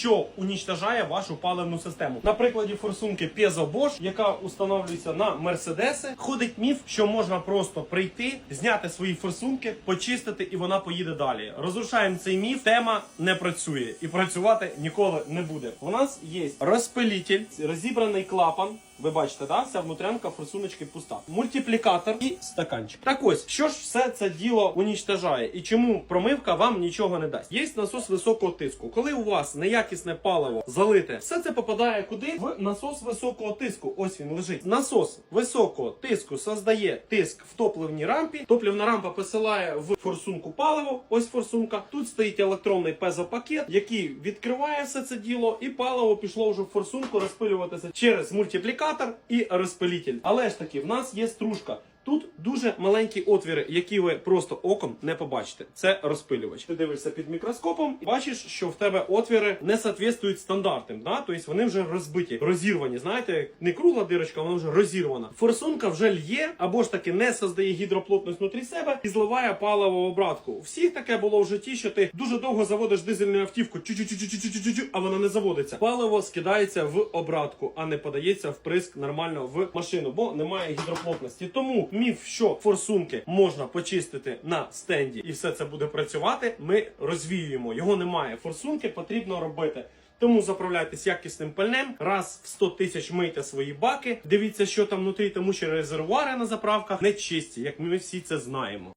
що унічтажає вашу паливну систему. На прикладі форсунки Peugeot Bosch, яка установлюється на Мерседеси, ходить міф, що можна просто прийти, зняти свої форсунки, почистити, і вона поїде далі. Розрушаємо цей міф. Тема не працює і працювати ніколи не буде. У нас є розпилітель, розібраний клапан. Ви бачите, да? вся внутрянка форсуночки пуста. Мультиплікатор і стаканчик. Так ось, що ж все це діло унічтажає і чому промивка вам нічого не дасть? Є насос високого тиску. Коли у вас неякісне паливо залите, все це попадає куди? В насос високого тиску. Ось він лежить. Насос високого тиску создає тиск в топливній рампі. Топлівна рампа посилає в форсунку паливо. Ось форсунка. Тут стоїть електронний пезопакет, який відкриває все це діло, і паливо пішло вже в форсунку розпилюватися через мультиплікатор і розпилитель. Але ж таки, в нас є стружка. Тут дуже маленькі отвіри, які ви просто оком не побачите. Це розпилювач. Ти дивишся під мікроскопом і бачиш, що в тебе отвіри не соответствують стандартам. Да? Тобто вони вже розбиті, розірвані. Знаєте, не кругла дирочка, вона вже розірвана. Форсунка вже лє або ж таки не создає гідроплотність внутрі себе і зливає паливо в обратку. Всіх таке було в житті, що ти дуже довго заводиш дизельну автівку, а вона не заводиться. Паливо скидається в обратку, а не подається вприск нормально в машину, бо немає гідроплотності. Тому міф, що форсунки можна почистити на стенді і все це буде працювати. Ми розвіюємо. Його немає. Форсунки потрібно робити. Тому заправляйтесь якісним пальнем, раз в 100 тисяч мийте свої баки. Дивіться, що там внутрі, тому що резервуари на заправках не чисті, як ми всі це знаємо.